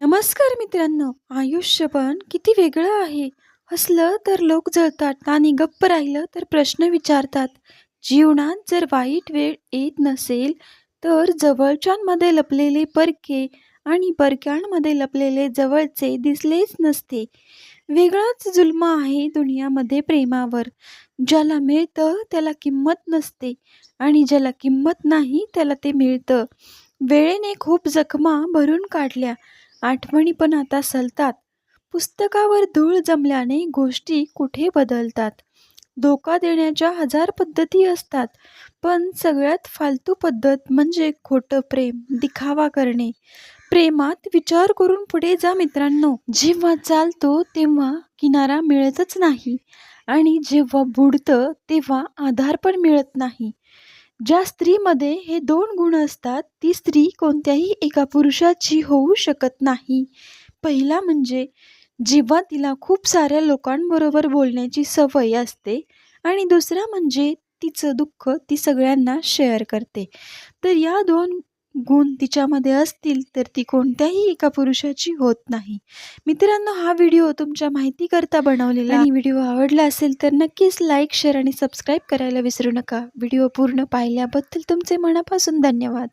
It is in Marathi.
नमस्कार मित्रांनो आयुष्य पण किती वेगळं आहे. हसलं तर लोक जळतात आणि गप्प राहिलं तर प्रश्न विचारतात. जीवनात जर वाईट वेळ येत नसेल तर जवळच्यांमध्ये लपलेले परके आणि परक्यांमध्ये लपलेले जवळचे दिसलेच नसते. वेगळाच जुल्म आहे दुनियामध्ये प्रेमावर. ज्याला मिळतं त्याला किंमत नसते आणि ज्याला किंमत नाही त्याला ते मिळतं. वेळेने खूप जखमा भरून काढल्या. आठवणी पण आता सलतात. पुस्तकावर धूळ जमल्याने गोष्टी कुठे बदलतात? धोका देण्याच्या हजार पद्धती असतात पण सगळ्यात फालतू पद्धत म्हणजे खोटं प्रेम दिखावा करणे. प्रेमात विचार करून पुढे जा मित्रांनो. जेव्हा चालतो तेव्हा किनारा मिळतच नाही. आणि जेव्हा बुडतं तेव्हा आधार पण मिळत नाही. ज्या स्त्रीमध्ये हे दोन गुण असतात ती स्त्री कोणत्याही एका पुरुषाची होऊ शकत नाही. पहिला म्हणजे जेव्हा तिला खूप साऱ्या लोकांबरोबर बोलण्याची सवय असते आणि दुसरा म्हणजे तिचं दुःख ती सगळ्यांना शेअर करते. तर या दोन गुण तिच्यामध्ये असतील तर ती कोणत्याही एका पुरुषाची होत नाही. मित्रांनो हा व्हिडिओ तुमच्या माहितीकरता बनवलेला आणि व्हिडिओ आवडला असेल तर नक्कीच लाईक शेअर आणि सबस्क्राईब करायला विसरू नका. व्हिडिओ पूर्ण पाहिल्याबद्दल तुमचे मनापासून धन्यवाद.